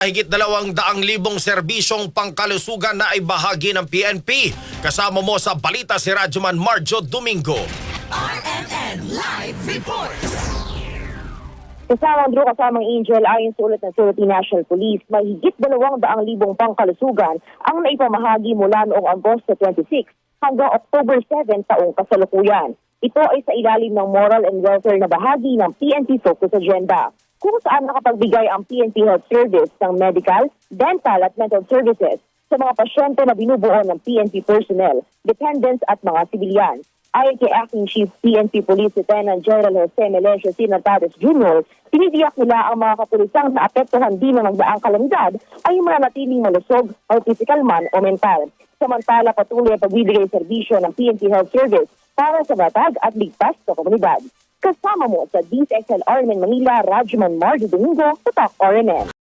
Higit dalawang daang libong serbisyong pangkalusugan na ay bahagi ng PNP. Kasama mo sa balita si Radyoman Marjo Domingo. RMN Live Reports. Kasamang Drew kasamang Angel ayon sa ulat ng Philippine National Police, may higit dalawang daang libong pangkalusugan ang naipamahagi mula noong Agosto 26 hanggang October 7 taong kasalukuyan. Ito ay sa ilalim ng moral and welfare na bahagi ng PNP Focus Agenda kung saan nakapagbigay ang PNP Health Service ng medical, dental at mental services sa mga pasyente na binubuo ng PNP personnel, dependents at mga sibilyan. Ayon kay Acting Chief PNP Police Lieutenant General Jose Melesio Sinatares Jr., tinitiyak nila ang mga kapulisang na apektuhan din ng nagdaang kalamidad ay mananatiling malusog o physical man o mental. Samantala patuloy ang pagbibigay serbisyo ng PNP Health Service para sa matag at ligtas sa komunidad. Kasama mo sa DXL RMN Manila, Rajman Marjo Domingo, sa Talk RMN.